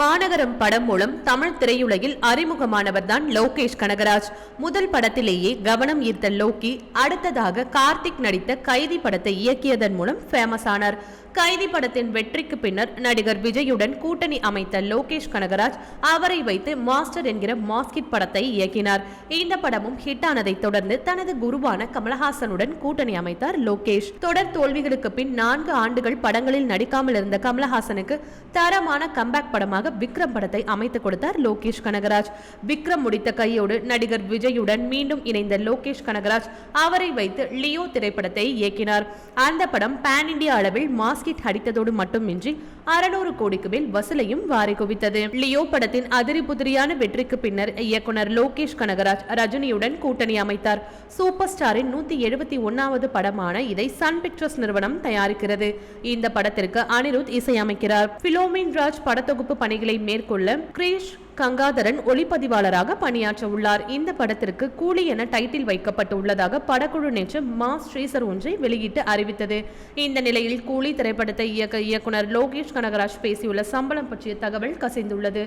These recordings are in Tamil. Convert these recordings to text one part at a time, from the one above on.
மாநகரம் படம் மூலம் தமிழ் திரையுலகில் அறிமுகமானவர் தான் லோகேஷ் கனகராஜ். முதல் படத்திலேயே கவனம் ஈர்த்த லோக்கி அடுத்ததாக கார்த்திக் நடித்த கைதி படத்தை இயக்கியதன் மூலம் ஃபேமஸ் ஆனார். கைதி படத்தின் வெற்றிக்கு பின்னர் நடிகர் விஜயுடன் கூட்டணி அமைத்த லோகேஷ் கனகராஜ் அவரை வைத்து மாஸ்டர் என்கிற மாஸ்கிட் படத்தை இயக்கினார். இந்த படமும் ஹிட் ஆனதை தொடர்ந்து தனது குருவான கமலஹாசனுடன் கூட்டணி அமைத்தார் லோகேஷ். தொடர் தோல்விகளுக்கு பின் நான்கு ஆண்டுகள் படங்களில் நடிக்காமல் இருந்த கமலஹாசனுக்கு தரமான கம்பேக் படமாக விக்ரம் படத்தை அமைத்துக் கொடுத்தார் லோகேஷ் கனகராஜ். விக்ரம் முடித்த கையோடு நடிகர் விஜயுடன் மீண்டும் இணைந்த லோகேஷ் கனகராஜ் அவரை வைத்து லியோ திரைப்படத்தை இயக்கினார். அந்த படம் பேன் இண்டியா அளவில் மாஸ்கிட் அடித்ததோடு மட்டுமின்றி அறுநூறு கோடிக்கு மேல் வசூலையும் வாரி குவித்தது. லியோ படத்தின் அதிரி புதிரியான வெற்றிக்கு பின்னர் இயக்குனர் லோகேஷ் கனகராஜ் ரஜினியுடன் கூட்டணி அமைத்தார். சூப்பர் ஸ்டாரின் நூத்தி எழுபத்தி ஒன்னாவது படமான இதை சன் பிக்சர்ஸ் நிறுவனம் தயாரிக்கிறது. இந்த படத்திற்கு அனிருத் இசையமைக்கிறார். பிலோமின் ராஜ் படத்தொகுப்பு பணி பணிகளை மேற்கொள்ள கிரீஷ் கங்காதரன் ஒளிப்பதிவாளராக பணியாற்ற உள்ளார் இந்த படத்திற்கு கூலி என டைட்டில் வைக்கப்பட்டு உள்ளதாக படக்குழு நேற்று மாஸ் ஸ்ரீசர் ஒன்றை வெளியிட்டு அறிவித்தது. இந்த நிலையில் கூலி திரைப்படத்தை இயக்க இயக்குனர் லோகேஷ் கனகராஜ் பேசியுள்ள சம்பளம் பற்றிய தகவல் கசிந்துள்ளது.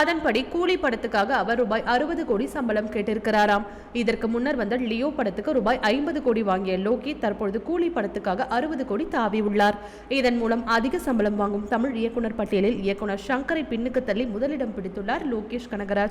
அதன்படி கூலி படத்துக்காக அவர் ரூபாய் அறுபது கோடி சம்பளம் கேட்டிருக்கிறாராம். இதற்கு முன்னர் வந்த லியோ படத்துக்கு ரூபாய் ஐம்பது கோடி வாங்கிய லோகி தற்பொழுது கூலி படத்துக்காக அறுபது கோடி தாவி உள்ளார். இதன் மூலம் அதிக சம்பளம் வாங்கும் தமிழ் இயக்குனர் பட்டியலில் இயக்குனர் சங்கரை பின்னுக்கு தள்ளி முதலிடம் பிடித்துள்ளார் லோகேஷ் கனகராஜ்